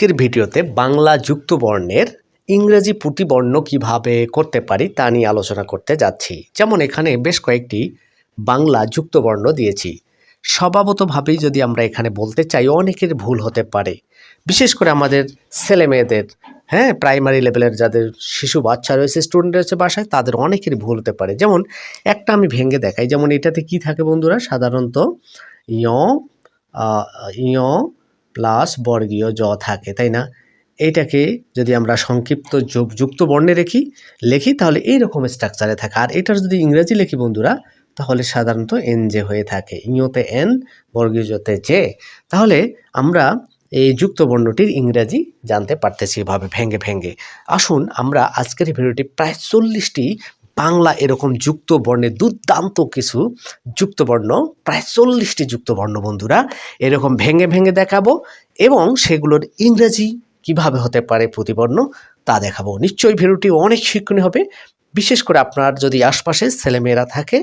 আজকের ভিডিওতে বাংলা যুক্ত বর্ণের ইংরেজি প্রতিবর্ণ কীভাবে করতে পারি তা নিয়ে আলোচনা করতে যাচ্ছি। যেমন এখানে বেশ কয়েকটি বাংলা যুক্ত বর্ণ দিয়েছি। স্বভাবতভাবেই যদি আমরা এখানে বলতে চাই, অনেকের ভুল হতে পারে। বিশেষ করে আমাদের ছেলে মেয়েদের হ্যাঁ প্রাইমারি লেভেলের যাদের শিশু বাচ্চা রয়েছে স্টুডেন্ট রয়েছে বাসায়, তাদের অনেকের ভুল হতে পারে। যেমন একটা আমি ভেঙে দেখাই, যেমন এটাতে কি থাকে বন্ধুরা? সাধারণত ইয় ইয় প্লাস বর্গীয় জ থাকে, তাই না? এইটাকে যদি আমরা সংক্ষিপ্ত যুক্ত বর্ণে রেখি, লিখি, তাহলে এইরকম স্ট্রাকচারে থাকে। আর এটার যদি ইংরেজি লিখি বন্ধুরা, তাহলে সাধারণত এন জে হয়ে থাকে। ইংতে এন বর্গীয় জতে জে তাহলে আমরা এই যুক্ত বর্ণটির ইংরাজি জানতে পারতেছি এভাবে, ভেঙ্গে ভেঙ্গে। আসুন আমরা আজকের ভিডিওটি প্রায় চল্লিশটি বাংলা এরকম যুক্ত বর্ণের দুর্দান্ত কিছু যুক্ত বর্ণ, প্রায় চল্লিশটি যুক্ত বর্ণ বন্ধুরা, এরকম ভেঙে ভেঙে দেখাবো এবং সেগুলোর ইংরেজি কীভাবে হতে পারে প্রতিবর্ণ তা দেখাবো। নিশ্চয়ই ভিডিওটি অনেক শিক্ষণীয় হবে। বিশেষ করে আপনার যদি আশপাশে ছেলেমেয়েরা থাকে,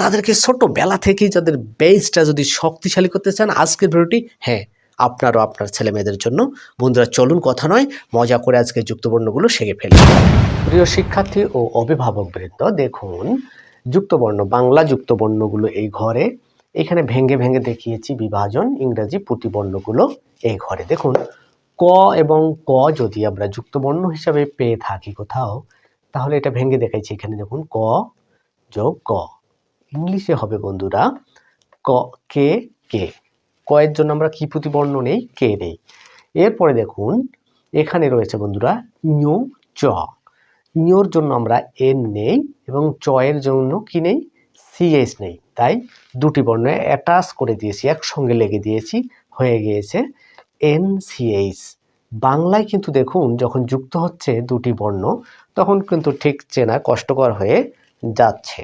তাদেরকে ছোটোবেলা থেকেই যাদের বেসটা যদি শক্তিশালী করতে চান, আজকের ভিডিওটি হ্যাঁ আপনারও আপনার ছেলে মেয়েদের জন্য। বন্ধুরা, চলুন কথা নয়, মজা করে আজকে যুক্তবর্ণগুলো শিখে ফেলি। প্রিয় শিক্ষার্থী ও অভিভাবক বৃন্দ, দেখুন, যুক্তবর্ণ, বাংলা যুক্তবর্ণগুলো এই ঘরে। এখানে ভেঙ্গে ভেঙ্গে দেখিয়েছি বিভাজন, ইংরেজি প্রতিবর্ণগুলো এই ঘরে। দেখুন, ক এবং ক যদি আমরা যুক্তবর্ণ হিসাবে পেয়ে থাকি কোথাও, তাহলে এটা ভেঙ্গে দেখাইছি এখানে। দেখুন, ক যোগ ক। ইংলিশে হবে বন্ধুরা, ক, কে কে। ক এর জন্য আমরা কি প্রতিবর্ণ নেই? কে নেই? এরপরে দেখুন, এখানে রয়েছে বন্ধুরা ইউ চ। ইয়োর জন্য আমরা এন নেই এবং চ এর জন্য কি নেই? সিএস নেই। তাই দুটি বর্ণ অ্যাটাচ করে দিয়েছি, একসঙ্গে লেগে দিয়েছি, হয়ে গিয়েছে এন সিএইচ বাংলায় কিন্তু দেখুন, যখন যুক্ত হচ্ছে দুটি বর্ণ, তখন কিন্তু ঠিক চেনা কষ্টকর হয়ে যাচ্ছে।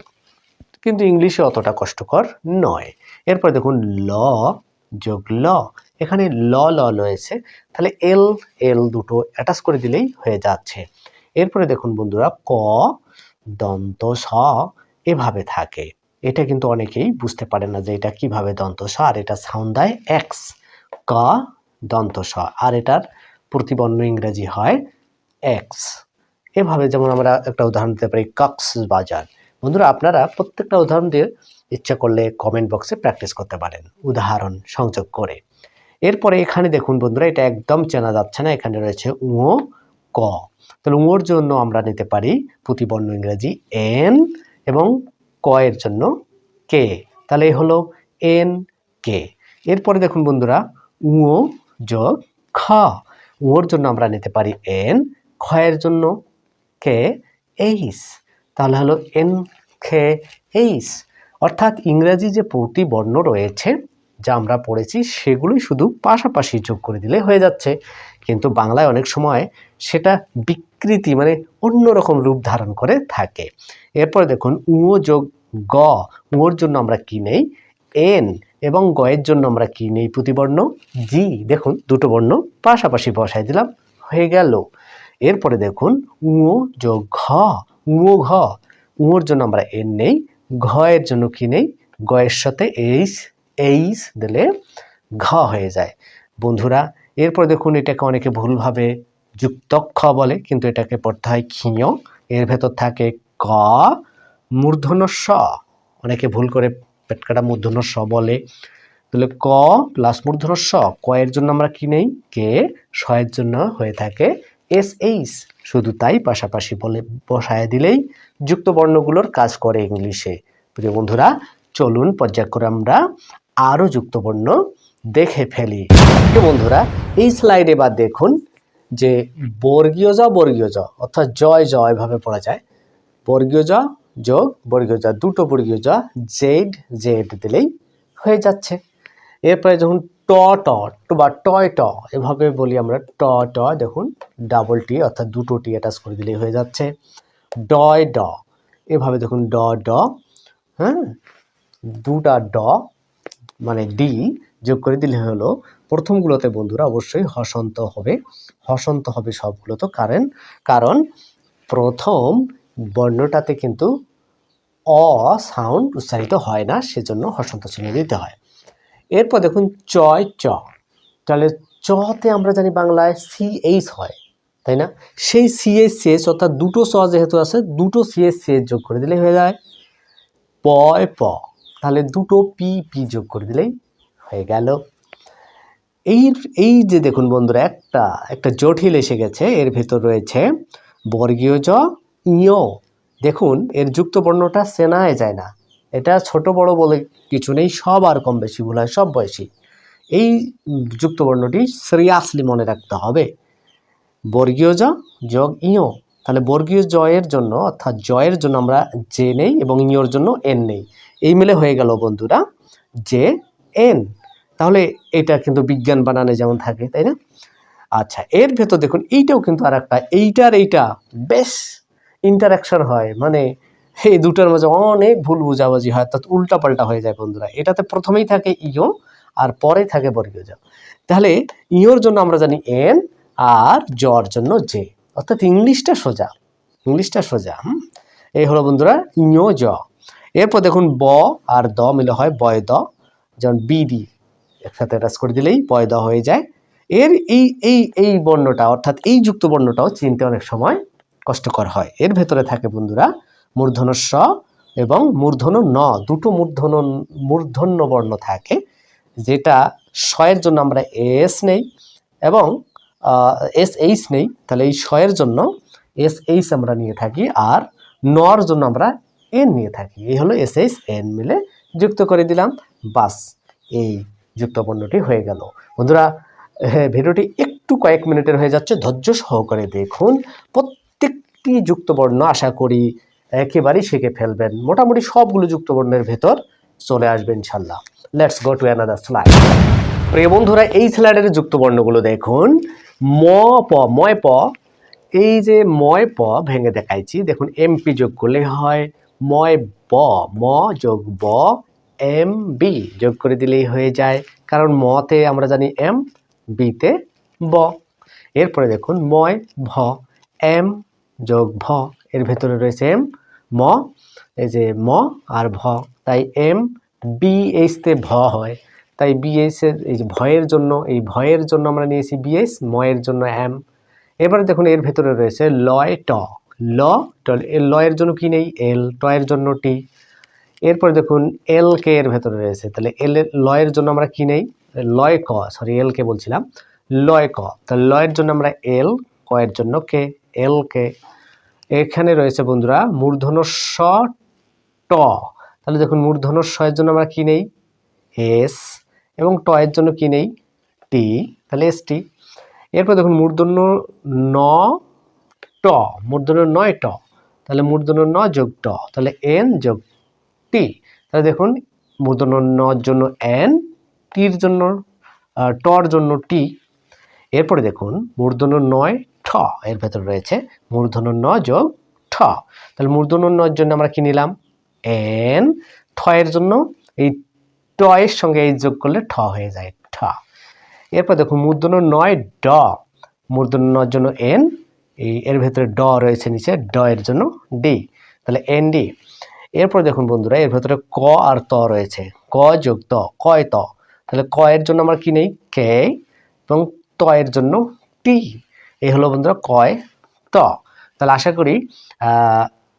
কিন্তু ইংলিশে অতটা কষ্টকর নয়। এরপর দেখুন, ল যোগ ল। এখানে ল ল রয়েছে। তাহলে এল এল দুটো অ্যাটাচ করে দিলেই হয়ে যাচ্ছে। এরপরে দেখুন বন্ধুরা, ক, দন্ত স এভাবে থাকে। এটা কিন্তু অনেকেই বুঝতে পারে না যে এটা কীভাবে দন্ত স, আর এটা সাউন্ড দেয় এক্স ক, দন্ত স, আর এটার প্রতিবর্ণ ইংরেজি হয় এক্স এভাবে যেমন আমরা একটা উদাহরণ দিতে পারি কক্স বাজার বন্ধুরা, আপনারা প্রত্যেকটা উদাহরণ দিয়ে ইচ্ছা করলে কমেন্ট বক্সে প্র্যাকটিস করতে পারেন। উদাহরণ, সংযোগ করে। এরপরে এখানে দেখুন বন্ধুরা, এটা একদম চেনা যাচ্ছে না, এখানে রয়েছে উঁ ক। তাহলে উঁর জন্য আমরা নিতে পারি প্রতিবর্ণ ইংরেজি এন এবং ক এর জন্য কে। তাহলে এই হলো এন, কে। এরপরে দেখুন বন্ধুরা উঁ যোগ খ। উঁর জন্য আমরা নিতে পারি এন, খ এর জন্য কে এইস তাহলে হলো এন খে এইস অর্থাৎ ইংরেজি যে প্রতিবর্ণ রয়েছে, যা আমরা পড়েছি, সেগুলোই শুধু পাশাপাশি যোগ করে দিলে হয়ে যাচ্ছে। কিন্তু বাংলায় অনেক সময় সেটা বিকৃতি মানে অন্যরকম রূপ ধারণ করে থাকে। এরপরে দেখুন, উঁ যোগ গ, উঁর জন্য আমরা কী নেই? এন এবং গয়ের জন্য আমরা কী নেই প্রতিবর্ণ? জি, দেখুন, দুটো বর্ণ পাশাপাশি বসাই দিলাম, হয়ে গেল। এরপরে দেখুন, উঁ যোগ ঘ, উঁ ঘ, উঁর জন্য আমরা এন নেই ঘ এর জন্য কি নেই? গয়ের সাথে এইস এইস দিলে ঘ হয়ে যায়। বন্ধুরা, এরপর দেখুন এটাকে অনেকে ভুলভাবে যুক্তক্ষ বলে, কিন্তু এটাকে পড়তে হয় ক্ষীয় এর ভেতর থাকে ক মূর্ধন্য স অনেকে ভুল করে পেটকাটা মূর্ধন্য স বলে। তাহলে ক প্লাস মূর্ধন্য স ক এর জন্য আমরা কি নেই? কে স এর জন্য হয়ে থাকে এস এইস শুধু তাই পাশাপাশি বলে বসায় দিলেই যুক্ত বর্ণগুলোর কাজ করে ইংলিশে। প্রিয় বন্ধুরা, চলুন পর্যায়ক্রমে আমরা আরও যুক্ত বর্ণ দেখে ফেলি। প্রিয় বন্ধুরা, এই স্লাইডে বা দেখুন যে বর্গীয় জ বর্গীয় জ, অর্থাৎ জয় জ এভাবে পড়া যায়। বর্গীয় জ যোগ, বর্গীয় জ দুটো বর্গীয় জ, জেড জেড দিলেই হয়ে যাচ্ছে। এরপরে যখন ট ট বা টয়, ট, এভাবে বলি আমরা, ট ট, দেখুন ডাবল টি অর্থাৎ দুটো টি অ্যাটাচ করে দিলেই হয়ে যাচ্ছে। ডয়, ড, এভাবে দেখুন, ড ড হ্যাঁ দুটা ড মানে ডি যোগ করে দিলে হলো, প্রথমগুলোতে বন্ধুরা অবশ্যই হসন্ত হবে। হসন্ত হবে সবগুলো তো কারণ কারণ প্রথম বর্ণটাতে কিন্তু অ সাউন্ড উচ্চারিত হয় না, সেজন্য হসন্ত চিহ্ন দিতে হয়। এরপর দেখুন চয় চ। তাহলে চতে আমরা জানি বাংলায় সিএইচ হয়, তাই না? সেই সিএস সিএস অর্থাৎ দুটো স যেহেতু আছে, দুটো সিএস সিএস যোগ করে দিলেই হয়ে যায়। পয় প। তাহলে দুটো পি পি যোগ করে দিলেই হয়ে গেল। এই এই যে দেখুন বন্ধুরা, একটা একটা জটিল এসে গেছে, এর ভেতর রয়েছে বর্গীয় জ ইয় দেখুন, এর যুক্ত বর্ণটা সেনায় যায় না। এটা ছোট বড় বলে কিছু নেই, সব আর কম বেশি ভুল হয়, সব বয়সী। এই যুক্ত বর্ণটি সিরিয়াসলি মনে রাখতে হবে। বর্গীয় জ, যোগ ইয়। তাহলে বর্গীয় জয়ের জন্য, অর্থাৎ জয়ের জন্য আমরা জে নেই এবং ইয়র জন্য এন নেই। এই মিলে হয়ে গেল বন্ধুরা, জে, এন। তাহলে এটা কিন্তু বিজ্ঞান বানানে যেমন থাকে, তাই না? আচ্ছা এর ভেতর দেখুন, এইটাও কিন্তু আর একটা এইটার এইটা, বেশ ইন্টারাকশন হয়। মানে এই দুটোর মাঝে অনেক ভুল বুঝাবুঝি হয়। অর্থাৎ উল্টাপাল্টা হয়ে যায় বন্ধুরা। এটাতে প্রথমেই থাকে ইও আর পরে থাকে বর্গীয়। জ তাহলে ইওর জন্য আমরা জানি এন, আর জর জন্য জে। অর্থাৎ ইংলিশটা সোজা। ইংলিশটা সোজা, হুম? এই হলো বন্ধুরা ইও জ। এরপর দেখুন ব আর দ মিলে হয় বয় দ। যেমন বি দি, একসাথে টাচ করে দিলেই বয় দ হয়ে যায়। এর এই এই এই বর্ণটা, অর্থাৎ এই যুক্ত বর্ণটাও চিনতে অনেক সময় কষ্টকর হয়। এর ভেতরে থাকে বন্ধুরা মূর্ধন্য স এবং মূর্ধন্য ন, দুটো মূর্ধন্য মূর্ধন্য বর্ণ থাকে, যেটা শয়ের জন্য আমরা এস নেই এবং এস এইচ নেই, তাহলে এই শয়ের জন্য এস এইচ আমরা নিয়ে থাকি আর নর জন্য আমরা এন নিয়ে থাকি। এই হলো এস এইচ, এন মিলে যুক্ত করে দিলাম, বাস এই যুক্ত বর্ণটি হয়ে গেল। বন্ধুরা ভিডিওটি একটু কয়েক মিনিটের হয়ে যাচ্ছে, ধৈর্য সহকারে দেখুন। প্রত্যেকটি যুক্ত বর্ণ আশা করি একেবারেই শিখে ফেলবেন। মোটামুটি সবগুলো যুক্ত বর্ণের ভেতর চলে আসবে ইনশাল্লাহ। Let's go to another slide প্রিয় বন্ধুরা, এই স্লাইডের যুক্ত বর্ণগুলো দেখুন। ম, প, ময়, প। এই যে ময়, প ভেঙে দেখাইছি, দেখুন এমপি যোগ করলে হয় ময়, ব। ম যোগ ব এম বি যোগ করে দিলেই হয়ে যায়। কারণ মতে আমরা জানি এম বিতে ব। এরপরে দেখুন, ময়, ভ এম যোগ ভ। এর ভেতরে রয়েছে এম ম, এই যে ম আর ভ। তাই এম বি এইচতে ভ হয়। তাই বিএস এর, এই যে ভয়ের জন্য, এই ভয়ের জন্য আমরা নিয়েছি বিএস ময়ের জন্য এম এবারে দেখুন এর ভেতরে রয়েছে লয় ট। ল, ট এর লয়ের জন্য কি নেই? এল টয়ের জন্য টি এরপরে দেখুন এল কে এর ভেতরে রয়েছে। তাহলে এল এর লয়ের জন্য আমরা কি নেই? লয় ক সরি এল কে বলছিলাম। লয় ক। তাহলে লয়ের জন্য আমরা এল কয়ের জন্য কে এল কে এখানে রয়েছে বন্ধুরা মূর্ধন্য স ট। তাহলে দেখুন এর জন্য আমরা কি নেই? এস। এবং ট এর জন্য কি নেই? টি। তাহলে এস টি। এরপর দেখুন মূর্ধন্য ন ট। মূর্ধন্য নয় ট। তাহলে মূর্ধন্য ন যোগ ট। তাহলে এন যোগ টি। তাহলে দেখুন মূর্ধন্য নর জন্য এন, টির জন্য টর জন্য টি। এরপরে দেখুন মূর্ধন্য নয় ঠ, এর ভেতর রয়েছে মূর্ধন্য ন যোগ ঠ। তাহলে মূর্ধন্য নর জন্য আমরা কি নিলাম? এন। ঠ এর জন্য এই ট এর সঙ্গে এই যোগ করলে ঠ হয়ে যায়, ঠ। এরপর দেখুন মূর্ধন্য নয় ড, মূর্ধন্য নর জন্য এন, এই এর ভেতরে ড রয়েছে নিচে, ড এর জন্য ডি। তাহলে এন ডি। এরপর দেখুন বন্ধুরা, এর ভেতরে ক আর ত রয়েছে, ক যোগ ত কয় ত। তাহলে ক এর জন্য আমরা কি নেই? কে। এবং ত এর জন্য টি। এই হলো বন্ধুরা কয় ত। তাহলে আশা করি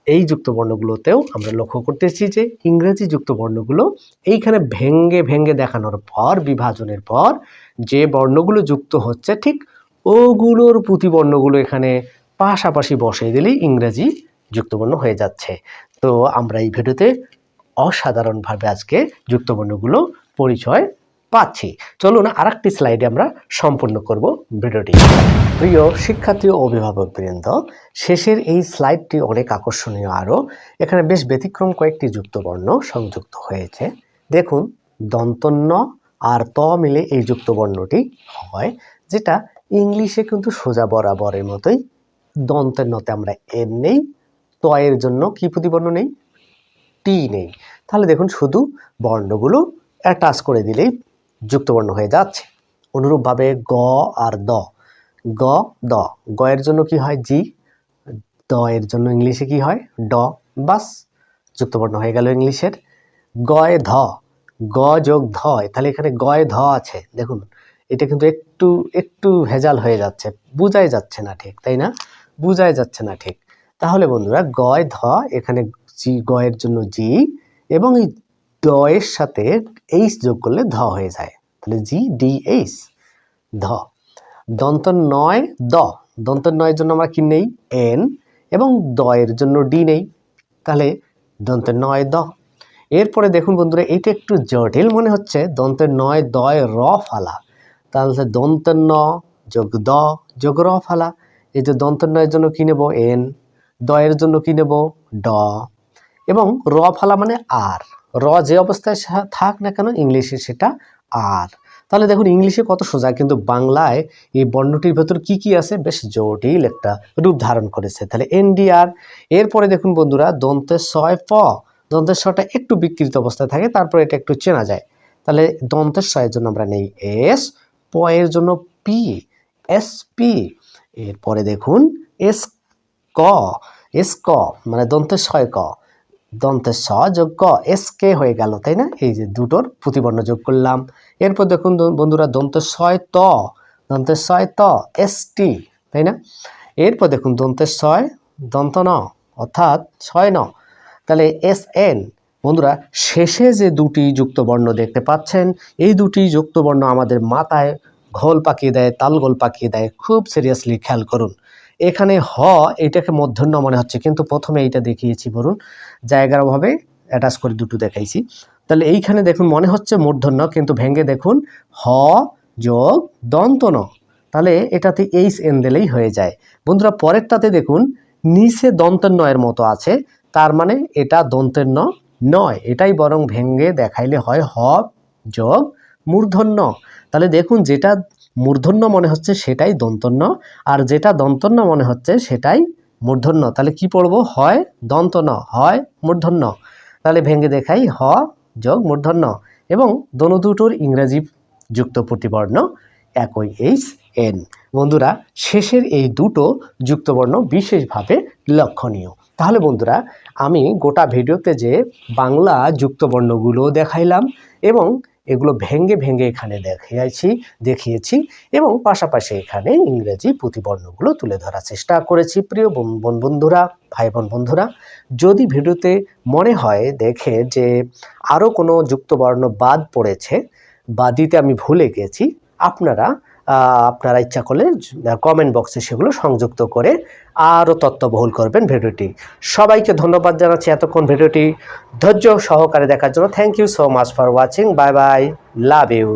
এই যুক্ত বর্ণগুলোতেও আমরা লক্ষ্য করতেছি যে ইংরেজি যুক্ত বর্ণগুলো এইখানে ভেঙ্গে ভেঙ্গে দেখানোর পর, বিভাজনের পর যে বর্ণগুলো যুক্ত হচ্ছে ঠিক ওগুলোর প্রতিবর্ণগুলো এখানে পাশাপাশি বসিয়ে দিলেই ইংরেজি যুক্তবর্ণ হয়ে যাচ্ছে। তো আমরা এই ভিডিওতে অসাধারণভাবে আজকে যুক্তবর্ণগুলো পরিচয় পাচ্ছি। চলুন আর একটি স্লাইডে আমরা সম্পূর্ণ করব ভিডিওটি। প্রিয় শিক্ষার্থী ও অভিভাবক বৃন্দ শেষের এই স্লাইডটি অনেক আকর্ষণীয় আরও। এখানে বেশ ব্যতিক্রম কয়েকটি যুক্তবর্ণ সংযুক্ত হয়েছে। দেখুন, দন্তন্য আর ত মিলে এই যুক্তবর্ণটি হয়, যেটা ইংলিশে কিন্তু সোজা বরাবরের মতোই দন্তের নতে আমরা এন নেই, ত এর জন্য কি প্রতিবর্ণ নেই? টি নেই। তাহলে দেখুন, শুধু বর্ণগুলো অ্যাটাচ করে দিলেই যুক্তবর্ণ হয়ে যাচ্ছে। অনুরূপভাবে গ আর দ। গ দ। গ এর জন্য কি হয়? জি। দ এর জন্য ইংলিশে কি হয়? ড, বাস। যুক্তবর্ণ হয়ে গেল ইংলিশের। গয় ধ। গ যোগ ধ। তাহলে এখানে গয় ধ আছে। দেখুন, এটা কিন্তু একটু একটু ভেজাল হয়ে যাচ্ছে। বোঝাই যাচ্ছে না ঠিক, তাই না? বোঝাই যাচ্ছে না ঠিক। তাহলে বন্ধুরা, গয় ধ, এখানে জি, গয়ের জন্য জি এবং দয়ের সাথে এইচ যোগ করলে ধ হয়ে যায়। তাহলে জি ডি এইচ ধ। দন্ত নয়, দ। দন্ত নয়ের জন্য আমরা কি নেই? এন এবং দয়ের জন্য ডি নেই। তাহলে দন্তের নয়, দ। এরপরে দেখুন বন্ধুরা, এটা একটু জটিল মনে হচ্ছে। দন্তের নয় দয় র ফালা। তাহলে দন্তের ন যোগ দ যোগ র ফালা। এই যে দন্তের নয়ের জন্য কি নেব? এন দয়ের জন্য কি নেব? ড। এবং র ফালা মানে আর র যে অবস্থায় থাক না কেন ইংলিশে সেটা আর। তাহলে দেখুন, ইংলিশে কত সোজা, কিন্তু বাংলায় এই বর্ণটির ভেতর কি কি আছে? বেশ জটিল একটা রূপ ধারণ করেছে। তাহলে এনডিআর, এরপরে দেখুন বন্ধুরা দন্তের ছয় প। দন্তের ছটা একটু বিকৃত অবস্থায় থাকে, তারপরে এটা একটু চেনা যায়। তাহলে দন্তের ছয়ের জন্য আমরা নেই এস, প এর জন্য পি, এস পি। এরপরে দেখুন, এস ক এস ক মানে দন্তের ছয় ক। দন্তের স যোগ ক এস কে হয়ে গেল, তাই না? এই যে দুটোর প্রতিবর্ণ যোগ করলাম। এরপর দেখুন বন্ধুরা দন্তের ছয় ত দন্তের ছয় ত এস টি তাই না? এরপর দেখুন দন্তের ছয় দন্ত ন অর্থাৎ ছয় ন তাহলে এস এন বন্ধুরা, শেষে যে দুটি যুক্ত বর্ণ দেখতে পাচ্ছেন, এই দুটি যুক্ত বর্ণ আমাদের মাথায় ঘোল পাকিয়ে দেয়, তালগোল পাকিয়ে দেয়। খুব সিরিয়াসলি খেয়াল করুন। এখানে হ, এটাকে মধ্যন্য মনে হচ্ছে, কিন্তু প্রথমে এইটা দেখিয়েছি, বলুন। জায়গার অভাবে অ্যাটাচ করে দুটো দেখাইছি। তাহলে এইখানে দেখুন, মনে হচ্ছে মূর্ধন্য, কিন্তু ভেঙে দেখুন, হ যোগ দন্ত ন তাহলে এটাতে এইচ এন দিলেই হয়ে যায়। বন্ধুরা, পরেরটাতে দেখুন, নিচে দন্তের নয়ের মতো আছে, তার মানে এটা দন্তের ন নয়, এটাই বরং ভেঙে দেখাইলে হয় হ যোগ মূর্ধন্য। তাহলে দেখুন, যেটা মূর্ধন্য মনে হচ্ছে সেটাই দন্তন্য, আর যেটা দন্তন্য মনে হচ্ছে সেটাই মূর্ধন্য। তাহলে কি পড়ব? হয় দন্তন্য, হয় মূর্ধন্য। তাহলে ভেঙে দেখাই হ যোগ মূর্ধন্য। এবং দোনো দুটোর ইংরেজি যুক্ত প্রতিবর্ণ একই এইচ এন। বন্ধুরা, শেষের এই দুটো যুক্তবর্ণ বিশেষভাবে লক্ষণীয়। তাহলে বন্ধুরা, আমি গোটা ভিডিওতে যে বাংলা যুক্তবর্ণগুলো দেখাইলাম এবং এগুলো ভেঙ্গে ভেঙ্গে এখানে দেখিয়েছি দেখিয়েছি এবং পাশাপাশি এখানে ইংরেজি প্রতিবর্ণগুলো তুলে ধরার চেষ্টা করেছি। প্রিয় বোন বোন বন্ধুরা ভাই বোন বন্ধুরা, যদি ভিডিওতে মনে হয় দেখে যে আরও কোনো যুক্তবর্ণ বাদ পড়েছে বা দিতে আমি ভুলে গেছি, আপনারা আপনারা ইচ্ছা করলে কমেন্ট বক্সে সেগুলো সংযুক্ত করে আরও তত্ত্ববহুল করবেন ভিডিওটি। সবাইকে ধন্যবাদ জানাচ্ছি এতক্ষণ ভিডিওটি ধৈর্য সহকারে দেখার জন্য। Thank you so much for watching bye bye love you